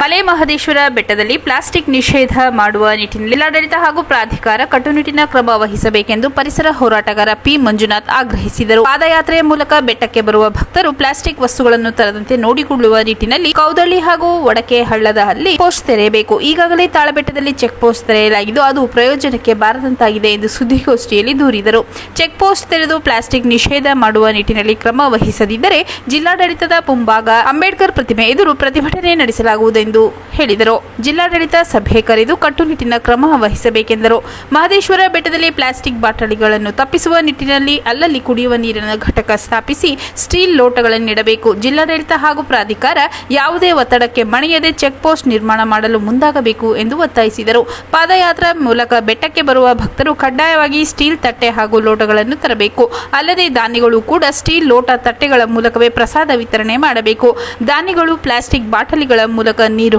ಮಲೆ ಮಹದೇಶ್ವರ ಬೆಟ್ಟದಲ್ಲಿ ಪ್ಲಾಸ್ಟಿಕ್ ನಿಷೇಧ ಮಾಡುವ ನಿಟ್ಟಿನಲ್ಲಿ ಜಿಲ್ಲಾಡಳಿತ ಹಾಗೂ ಪ್ರಾಧಿಕಾರ ಕಟ್ಟುನಿಟ್ಟಿನ ಕ್ರಮ ವಹಿಸಬೇಕೆಂದು ಪರಿಸರ ಹೋರಾಟಗಾರ ಪಿ ಮಂಜುನಾಥ್ ಆಗ್ರಹಿಸಿದರು. ಪಾದಯಾತ್ರೆಯ ಮೂಲಕ ಬೆಟ್ಟಕ್ಕೆ ಬರುವ ಭಕ್ತರು ಪ್ಲಾಸ್ಟಿಕ್ ವಸ್ತುಗಳನ್ನು ತರದಂತೆ ನೋಡಿಕೊಳ್ಳುವ ನಿಟ್ಟಿನಲ್ಲಿ ಕೌದಳ್ಳಿ ಹಾಗೂ ಒಡಕೆ ಹಳ್ಳದ ಅಲ್ಲಿ ಪೋಸ್ಟ್ ತೆರೆಯಬೇಕು. ಈಗಾಗಲೇ ತಾಳಬೆಟ್ಟದಲ್ಲಿ ಚೆಕ್ ಪೋಸ್ಟ್ ತೆರೆಯಲಾಗಿದ್ದು, ಅದು ಪ್ರಯೋಜನಕ್ಕೆ ಬಾರದಂತಾಗಿದೆ ಎಂದು ಸುದ್ದಿಗೋಷ್ಠಿಯಲ್ಲಿ ದೂರಿದರು. ಚೆಕ್ ಪೋಸ್ಟ್ ತೆರೆದು ಪ್ಲಾಸ್ಟಿಕ್ ನಿಷೇಧ ಮಾಡುವ ನಿಟ್ಟಿನಲ್ಲಿ ಕ್ರಮ ವಹಿಸದಿದ್ದರೆ ಜಿಲ್ಲಾಡಳಿತದ ಮುಂಭಾಗ ಅಂಬೇಡ್ಕರ್ ಪ್ರತಿಮೆ ಎದುರು ಪ್ರತಿಭಟನೆ ನಡೆಸಲಾಗುವುದೆಂದು ಹೇಳಿದರು. ಜಿಲ್ಲಾಡಳಿತ ಸಭೆ ಕರೆದು ಕಟ್ಟುನಿಟ್ಟಿನ ಕ್ರಮ ವಹಿಸಬೇಕೆಂದರು. ಮಹದೇಶ್ವರ ಬೆಟ್ಟದಲ್ಲಿ ಪ್ಲಾಸ್ಟಿಕ್ ಬಾಟಲಿಗಳನ್ನು ತಪ್ಪಿಸುವ ನಿಟ್ಟಿನಲ್ಲಿ ಅಲ್ಲಲ್ಲಿ ಕುಡಿಯುವ ನೀರಿನ ಘಟಕ ಸ್ಥಾಪಿಸಿ ಸ್ಟೀಲ್ ಲೋಟಗಳನ್ನು ನೀಡಬೇಕು. ಜಿಲ್ಲಾಡಳಿತ ಹಾಗೂ ಪ್ರಾಧಿಕಾರ ಯಾವುದೇ ಒತ್ತಡಕ್ಕೆ ಮಣಿಯದೆ ಚೆಕ್ ಪೋಸ್ಟ್ ನಿರ್ಮಾಣ ಮಾಡಲು ಮುಂದಾಗಬೇಕು ಎಂದು ಒತ್ತಾಯಿಸಿದರು. ಪಾದಯಾತ್ರಾ ಮೂಲಕ ಬೆಟ್ಟಕ್ಕೆ ಬರುವ ಭಕ್ತರು ಕಡ್ಡಾಯವಾಗಿ ಸ್ಟೀಲ್ ತಟ್ಟೆ ಹಾಗೂ ಲೋಟಗಳನ್ನು ತರಬೇಕು. ಅಲ್ಲದೆ ದಾನಿಗಳು ಕೂಡ ಸ್ಟೀಲ್ ಲೋಟ ತಟ್ಟೆಗಳ ಮೂಲಕವೇ ಪ್ರಸಾದ ವಿತರಣೆ ಮಾಡಬೇಕು. ದಾನಿಗಳು ಪ್ಲಾಸ್ಟಿಕ್ ಬಾಟಲಿಗಳ ಮೂಲಕ need